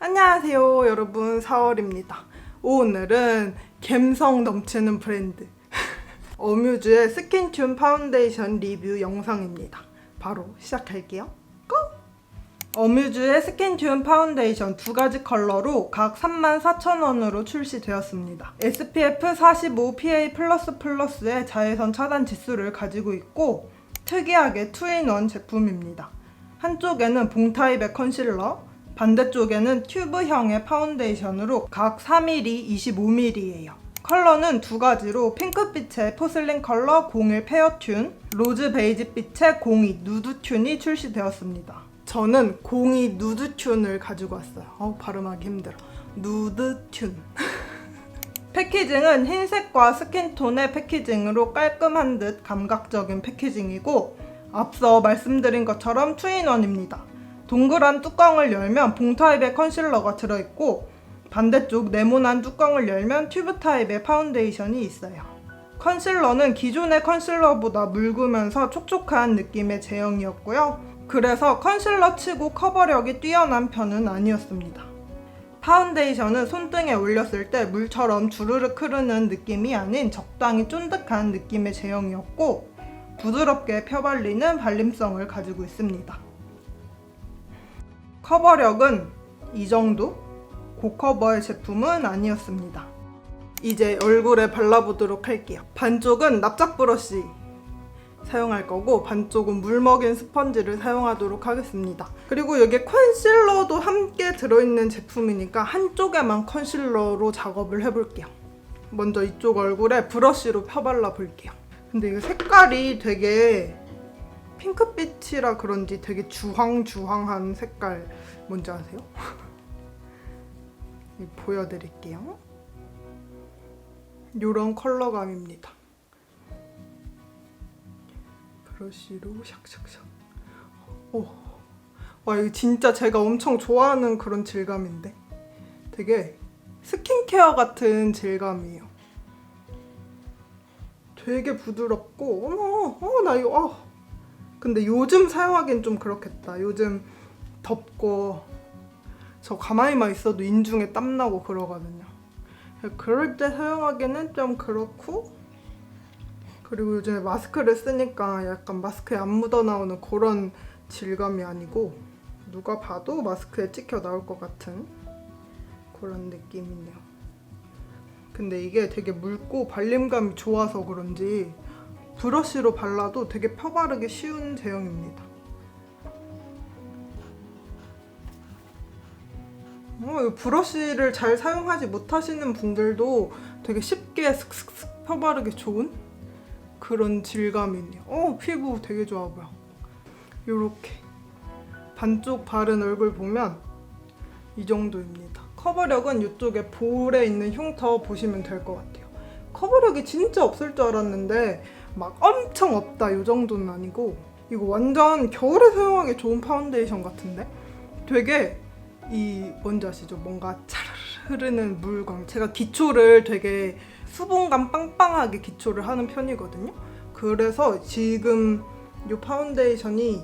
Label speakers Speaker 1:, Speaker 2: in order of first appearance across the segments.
Speaker 1: 안녕하세요, 여러분. 4월입니다. 오늘은 감성 넘치는 브랜드 어뮤즈의 스킨튠 파운데이션 리뷰 영상입니다. 바로 시작할게요. 고! 어뮤즈의 스킨튠 파운데이션 두 가지 컬러로 각 34,000원으로 출시되었습니다. SPF 45 PA++의 자외선 차단 지수를 가지고 있고 특이하게 2인1 제품입니다. 한쪽에는 봉 타입의 컨실러, 반대쪽에는 튜브형의 파운데이션으로 각 4mm, 25mm예요. 컬러는 두 가지로 핑크빛의 포슬린 컬러 01 페어 튠, 로즈 베이지빛의 02 누드 튠이 출시되었습니다. 저는 02 누드 튠을 가지고 왔어요. 어우, 발음하기 힘들어. 누드 튠. 패키징은 흰색과 스킨톤의 패키징으로 깔끔한 듯 감각적인 패키징이고 앞서 말씀드린 것처럼 2인원입니다. 동그란 뚜껑을 열면 봉 타입의 컨실러가 들어있고 반대쪽 네모난 뚜껑을 열면 튜브 타입의 파운데이션이 있어요. 컨실러는 기존의 컨실러보다 묽으면서 촉촉한 느낌의 제형이었고요. 그래서 컨실러 치고 커버력이 뛰어난 편은 아니었습니다. 파운데이션은 손등에 올렸을 때 물처럼 주르륵 흐르는 느낌이 아닌 적당히 쫀득한 느낌의 제형이었고 부드럽게 펴발리는 발림성을 가지고 있습니다. 커버력은 이 정도? 고커버의 제품은 아니었습니다. 이제 얼굴에 발라보도록 할게요. 반쪽은 납작 브러쉬 사용할 거고 반쪽은 물 먹인 스펀지를 사용하도록 하겠습니다. 그리고 여기 컨실러도 함께 들어있는 제품이니까 한쪽에만 컨실러로 작업을 해볼게요. 먼저 이쪽 얼굴에 브러쉬로 펴발라 볼게요. 근데 이거 색깔이 되게 핑크빛이라 그런지 되게 주황주황한 색깔 뭔지 아세요? 이 보여드릴게요. 요런 컬러감입니다. 브러쉬로 샥샥샥. 오, 와 이거 진짜 제가 엄청 좋아하는 그런 질감인데, 되게 스킨케어 같은 질감이에요. 되게 부드럽고, 어머, 어, 나 이거, 어. 근데 요즘 사용하기엔 좀 그렇겠다. 요즘 덥고 저 가만히만 있어도 인중에 땀 나고 그러거든요. 그럴 때 사용하기는 좀 그렇고 그리고 요즘에 마스크를 쓰니까 약간 마스크에 안 묻어 나오는 그런 질감이 아니고 누가 봐도 마스크에 찍혀 나올 것 같은 그런 느낌이네요. 근데 이게 되게 묽고 발림감이 좋아서 그런지 브러쉬로 발라도 되게 펴바르기 쉬운 제형입니다. 어, 이 브러쉬를 잘 사용하지 못하시는 분들도 되게 쉽게 슥슥슥 펴바르기 좋은 그런 질감이네요. 어, 피부 되게 좋아 보여. 요렇게 반쪽 바른 얼굴 보면 이 정도입니다. 커버력은 이쪽에 볼에 있는 흉터 보시면 될 것 같아요. 커버력이 진짜 없을 줄 알았는데 막 엄청 없다 이 정도는 아니고 이거 완전 겨울에 사용하기 좋은 파운데이션 같은데? 되게 이 뭔지 아시죠? 뭔가 차르르 흐르는 물광. 제가 기초를 되게 수분감 빵빵하게 기초를 하는 편이거든요. 그래서 지금 이 파운데이션이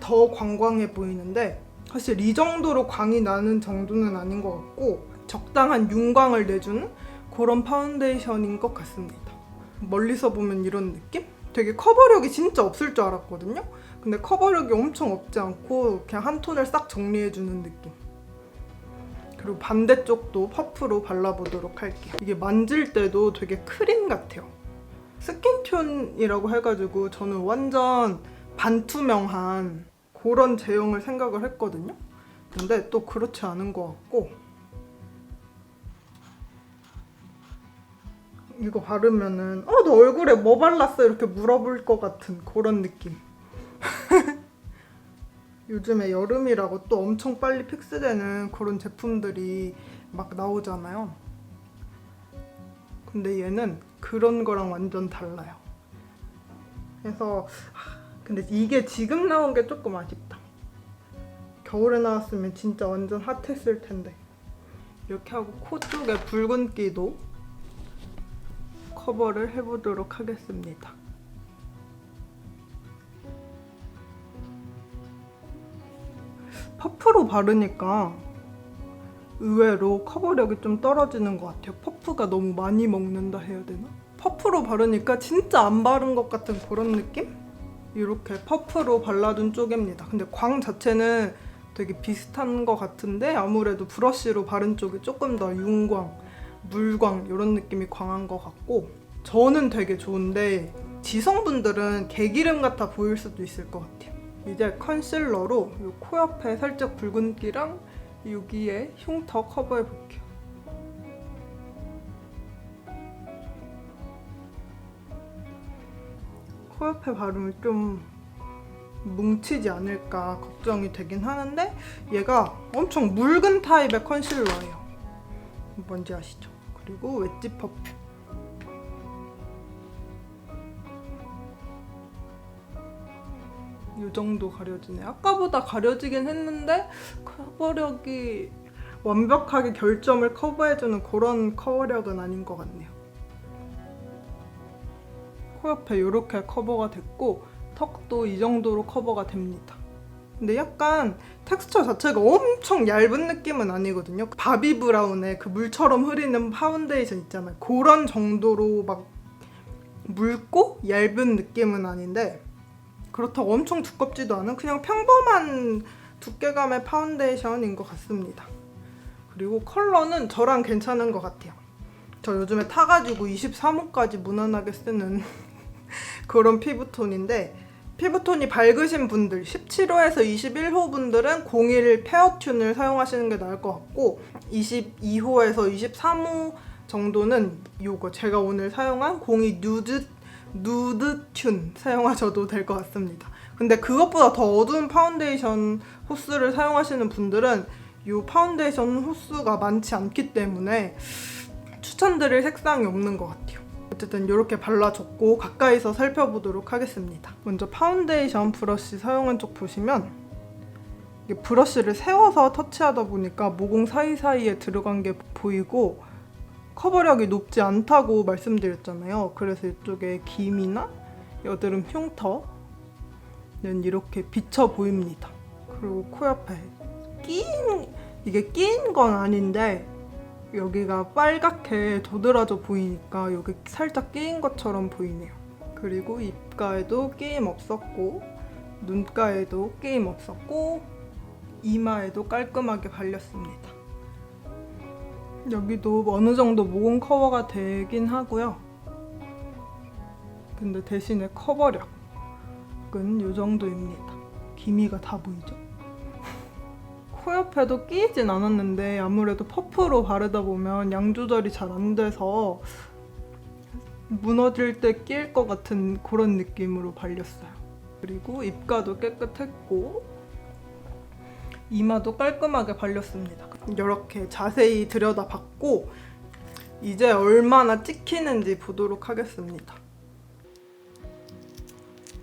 Speaker 1: 더 광광해 보이는데 사실 이 정도로 광이 나는 정도는 아닌 것 같고 적당한 윤광을 내주는 그런 파운데이션인 것 같습니다 멀리서 보면 이런 느낌? 되게 커버력이 진짜 없을 줄 알았거든요. 근데 커버력이 엄청 없지 않고 그냥 한 톤을 싹 정리해주는 느낌. 그리고 반대쪽도 퍼프로 발라보도록 할게요. 이게 만질 때도 되게 크림 같아요. 스킨톤이라고 해가지고 저는 완전 반투명한 그런 제형을 생각을 했거든요. 근데 또 그렇지 않은 것 같고 이거 바르면은 어 너 얼굴에 뭐 발랐어 이렇게 물어볼 것 같은 그런 느낌. 요즘에 여름이라고 또 엄청 빨리 픽스되는 그런 제품들이 막 나오잖아요. 근데 얘는 그런 거랑 완전 달라요. 그래서 하, 근데 이게 지금 나온 게 조금 아쉽다. 겨울에 나왔으면 진짜 완전 핫했을 텐데. 이렇게 하고 코 쪽에 붉은기도 커버를 해보도록 하겠습니다. 퍼프로 바르니까 의외로 커버력이 좀 떨어지는 것 같아요. 퍼프가 너무 많이 먹는다 해야 되나? 퍼프로 바르니까 진짜 안 바른 것 같은 그런 느낌? 이렇게 퍼프로 발라둔 쪽입니다. 근데 광 자체는 되게 비슷한 것 같은데 아무래도 브러쉬로 바른 쪽이 조금 더 윤광, 물광 이런 느낌이 광한 것 같고 저는 되게 좋은데 지성분들은 개기름 같아 보일 수도 있을 것 같아요. 이제 컨실러로 이 코 옆에 살짝 붉은기랑 여기에 흉터 커버해 볼게요. 코 옆에 바르면 좀 뭉치지 않을까 걱정이 되긴 하는데 얘가 엄청 묽은 타입의 컨실러예요. 뭔지 아시죠? 그리고 웨지 퍼프. 이 정도 가려지네. 아까보다 가려지긴 했는데 커버력이 완벽하게 결점을 커버해주는 그런 커버력은 아닌 것 같네요. 코 옆에 이렇게 커버가 됐고 턱도 이 정도로 커버가 됩니다. 근데 약간 텍스처 자체가 엄청 얇은 느낌은 아니거든요. 바비 브라운의 그 물처럼 흐리는 파운데이션 있잖아요. 그런 정도로 막 묽고 얇은 느낌은 아닌데 그렇다고 엄청 두껍지도 않은 그냥 평범한 두께감의 파운데이션인 것 같습니다. 그리고 컬러는 저랑 괜찮은 것 같아요. 저 요즘에 타가지고 23호까지 무난하게 쓰는 그런 피부톤인데 피부톤이 밝으신 분들 17호에서 21호 분들은 01 페어튠을 사용하시는 게 나을 것 같고 22호에서 23호 정도는 요거 제가 오늘 사용한 02 누드 누드튠 사용하셔도 될 것 같습니다. 근데 그것보다 더 어두운 파운데이션 호스를 사용하시는 분들은 이 파운데이션 호스가 많지 않기 때문에 추천드릴 색상이 없는 것 같아요. 어쨌든 이렇게 발라줬고 가까이서 살펴보도록 하겠습니다. 먼저 파운데이션 브러쉬 사용한 쪽 보시면 브러쉬를 세워서 터치하다 보니까 모공 사이사이에 들어간 게 보이고 커버력이 높지 않다고 말씀드렸잖아요. 그래서 이쪽에 김이나 여드름 흉터는 이렇게 비쳐 보입니다. 그리고 코 옆에 끼인 이게 끼인 건 아닌데 여기가 빨갛게 도드라져 보이니까 여기 살짝 끼인 것처럼 보이네요. 그리고 입가에도 끼임 없었고 눈가에도 끼임 없었고 이마에도 깔끔하게 발렸습니다. 여기도 어느 정도 모공 커버가 되긴 하고요. 근데 대신에 커버력은 이 정도입니다. 기미가 다 보이죠? 코 옆에도 끼이진 않았는데 아무래도 퍼프로 바르다 보면 양 조절이 잘 안 돼서 무너질 때 끼일 것 같은 그런 느낌으로 발렸어요. 그리고 입가도 깨끗했고 이마도 깔끔하게 발렸습니다. 이렇게 자세히 들여다봤고 이제 얼마나 찍히는지 보도록 하겠습니다.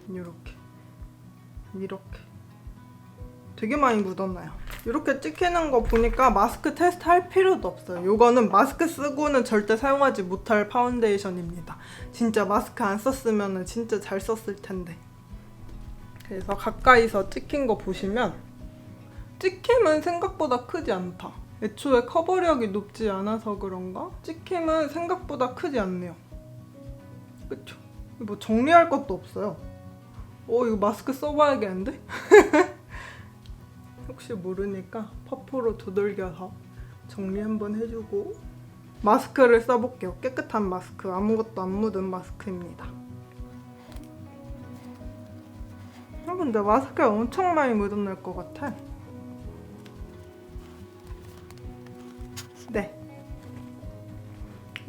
Speaker 1: 이렇게 이렇게 되게 많이 묻었나요? 이렇게 찍히는 거 보니까 마스크 테스트 할 필요도 없어요. 이거는 마스크 쓰고는 절대 사용하지 못할 파운데이션입니다. 진짜 마스크 안 썼으면 진짜 잘 썼을 텐데. 그래서 가까이서 찍힌 거 보시면 찍힘은 생각보다 크지 않다. 애초에 커버력이 높지 않아서 그런가? 찍힘은 생각보다 크지 않네요. 그쵸? 뭐 정리할 것도 없어요. 어, 이거 마스크 써봐야겠는데? 혹시 모르니까 퍼프로 두들겨서 정리 한번 해주고 마스크를 써볼게요. 깨끗한 마스크, 아무것도 안 묻은 마스크입니다. 아, 근데 마스크에 엄청 많이 묻어날 것 같아. 네.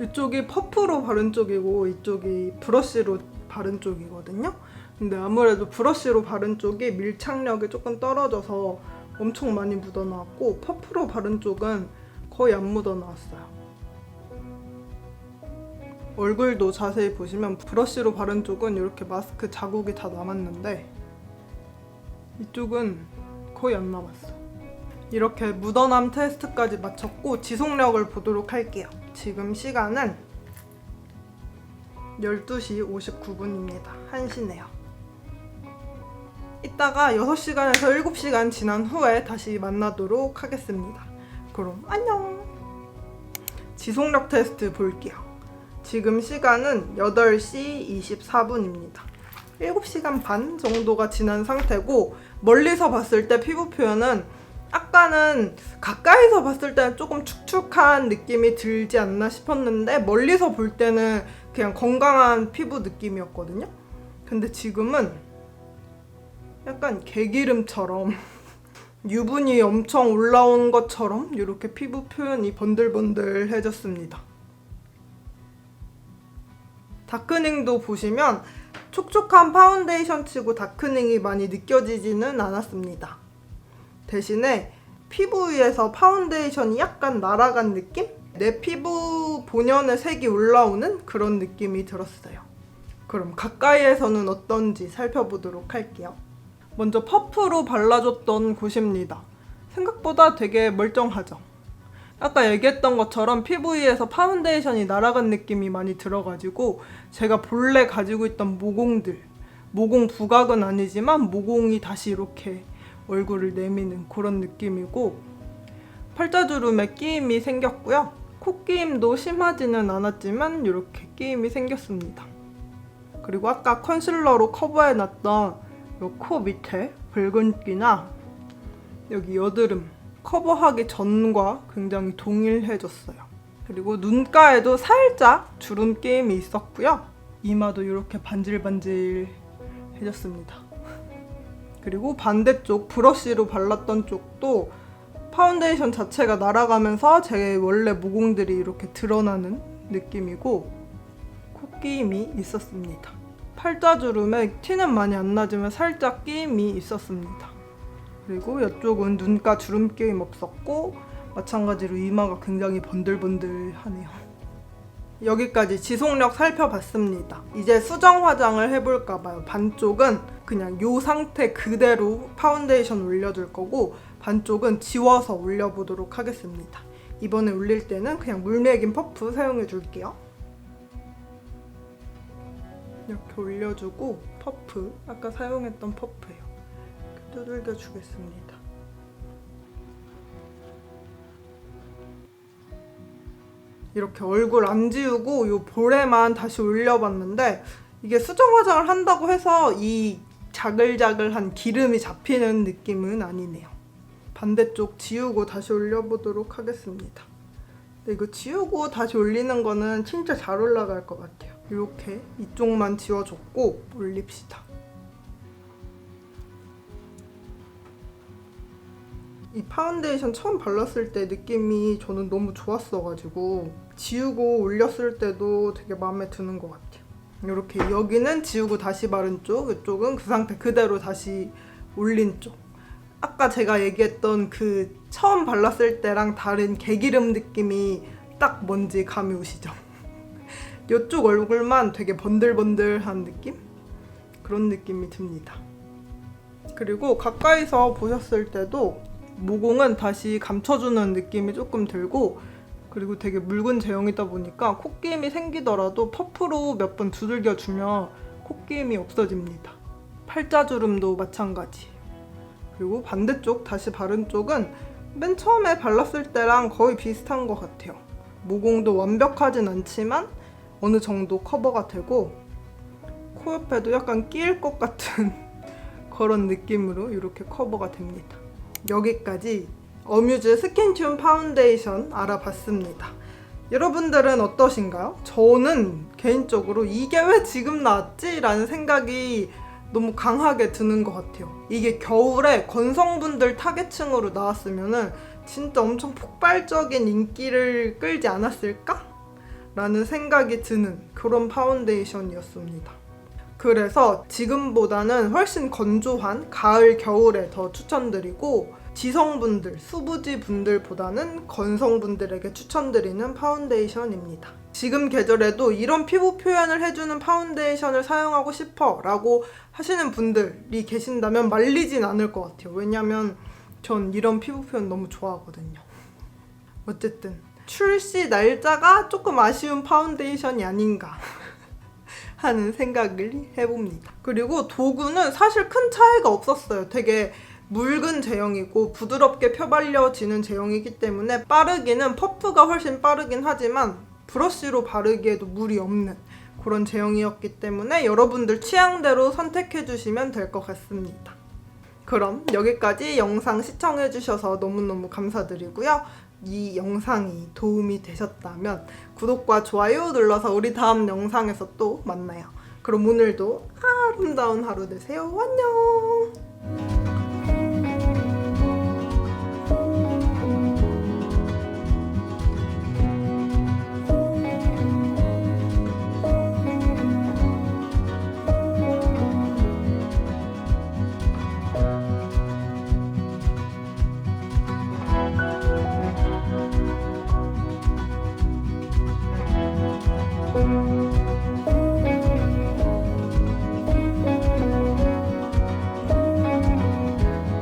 Speaker 1: 이쪽이 퍼프로 바른 쪽이고 이쪽이 브러쉬로 바른 쪽이거든요. 근데 아무래도 브러쉬로 바른 쪽이 밀착력이 조금 떨어져서 엄청 많이 묻어나왔고 퍼프로 바른 쪽은 거의 안 묻어나왔어요. 얼굴도 자세히 보시면 브러쉬로 바른 쪽은 이렇게 마스크 자국이 다 남았는데 이쪽은 거의 안 남았어. 이렇게 묻어남 테스트까지 마쳤고 지속력을 보도록 할게요. 지금 시간은 12시 59분입니다. 1시네요. 이따가 6시간에서 7시간 지난 후에 다시 만나도록 하겠습니다. 그럼 안녕. 지속력 테스트 볼게요. 지금 시간은 8시 24분입니다. 7시간 반 정도가 지난 상태고 멀리서 봤을 때 피부 표현은 아까는 가까이서 봤을 때는 조금 축축한 느낌이 들지 않나 싶었는데 멀리서 볼 때는 그냥 건강한 피부 느낌이었거든요. 근데 지금은 약간 개기름처럼 유분이 엄청 올라온 것처럼 이렇게 피부 표현이 번들번들해졌습니다. 다크닝도 보시면 촉촉한 파운데이션 치고 다크닝이 많이 느껴지지는 않았습니다. 대신에 피부 위에서 파운데이션이 약간 날아간 느낌? 내 피부 본연의 색이 올라오는 그런 느낌이 들었어요. 그럼 가까이에서는 어떤지 살펴보도록 할게요. 먼저 퍼프로 발라줬던 곳입니다. 생각보다 되게 멀쩡하죠? 아까 얘기했던 것처럼 피부 위에서 파운데이션이 날아간 느낌이 많이 들어가지고 제가 본래 가지고 있던 모공들 모공 부각은 아니지만 모공이 다시 이렇게 얼굴을 내미는 그런 느낌이고 팔자주름에 끼임이 생겼고요 코끼임도 심하지는 않았지만 이렇게 끼임이 생겼습니다 그리고 아까 컨실러로 커버해놨던 이코 밑에 붉은기나 여기 여드름 커버하기 전과 굉장히 동일해졌어요. 그리고 눈가에도 살짝 주름 게임이 있었고요. 이마도 이렇게 반질반질해졌습니다. 그리고 반대쪽 브러쉬로 발랐던 쪽도 파운데이션 자체가 날아가면서 제 원래 모공들이 이렇게 드러나는 느낌이고 코끼임이 있었습니다. 팔자주름에 티는 많이 안 나지만 살짝 끼임이 있었습니다. 그리고 이쪽은 눈가 주름 끼임 없었고 마찬가지로 이마가 굉장히 번들번들하네요. 여기까지 지속력 살펴봤습니다. 이제 수정 화장을 해볼까 봐요. 반쪽은 그냥 이 상태 그대로 파운데이션 올려줄 거고 반쪽은 지워서 올려보도록 하겠습니다. 이번에 올릴 때는 그냥 물맥인 퍼프 사용해 줄게요. 이렇게 올려주고 퍼프 아까 사용했던 퍼프예요. 두들겨 주겠습니다. 이렇게 얼굴 안 지우고 이 볼에만 다시 올려봤는데 이게 수정 화장을 한다고 해서 이 자글자글한 기름이 잡히는 느낌은 아니네요. 반대쪽 지우고 다시 올려보도록 하겠습니다. 근데 이거 지우고 다시 올리는 거는 진짜 잘 올라갈 것 같아요. 이렇게 이쪽만 지워줬고 올립시다. 이 파운데이션 처음 발랐을 때 느낌이 저는 너무 좋았어가지고 지우고 올렸을 때도 되게 마음에 드는 것 같아요. 이렇게 여기는 지우고 다시 바른 쪽, 이쪽은 그 상태 그대로 다시 올린 쪽. 아까 제가 얘기했던 그 처음 발랐을 때랑 다른 개기름 느낌이 딱 뭔지 감이 오시죠? 이쪽 얼굴만 되게 번들번들한 느낌? 그런 느낌이 듭니다. 그리고 가까이서 보셨을 때도 모공은 다시 감춰주는 느낌이 조금 들고 그리고 되게 묽은 제형이다 보니까 콧기임이 생기더라도 퍼프로 몇 번 두들겨 주면 콧기임이 없어집니다. 팔자주름도 마찬가지. 그리고 반대쪽 다시 바른 쪽은 맨 처음에 발랐을 때랑 거의 비슷한 것 같아요. 모공도 완벽하진 않지만 어느 정도 커버가 되고 코 옆에도 약간 끼일 것 같은 그런 느낌으로 이렇게 커버가 됩니다. 여기까지 어뮤즈 스킨튠 파운데이션 알아봤습니다. 여러분들은 어떠신가요? 저는 개인적으로 이게 왜 지금 나왔지? 라는 생각이 너무 강하게 드는 것 같아요. 이게 겨울에 건성분들 타겟층으로 나왔으면 진짜 엄청 폭발적인 인기를 끌지 않았을까? 라는 생각이 드는 그런 파운데이션이었습니다. 그래서 지금보다는 훨씬 건조한 가을, 겨울에 더 추천드리고 지성분들, 수부지 분들보다는 건성분들에게 추천드리는 파운데이션입니다. 지금 계절에도 이런 피부 표현을 해주는 파운데이션을 사용하고 싶어 라고 하시는 분들이 계신다면 말리진 않을 것 같아요. 왜냐면 전 이런 피부 표현 너무 좋아하거든요. 어쨌든 출시 날짜가 조금 아쉬운 파운데이션이 아닌가. 하는 생각을 해봅니다. 그리고 도구는 사실 큰 차이가 없었어요. 되게 묽은 제형이고 부드럽게 펴발려지는 제형이기 때문에 빠르기는 퍼프가 훨씬 빠르긴 하지만 브러쉬로 바르기에도 무리 없는 그런 제형이었기 때문에 여러분들 취향대로 선택해 주시면 될 것 같습니다. 그럼 여기까지 영상 시청해 주셔서 너무너무 감사드리고요. 이 영상이 도움이 되셨다면 구독과 좋아요 눌러서 우리 다음 영상에서 또 만나요. 그럼 오늘도 아름다운 하루 되세요. 안녕!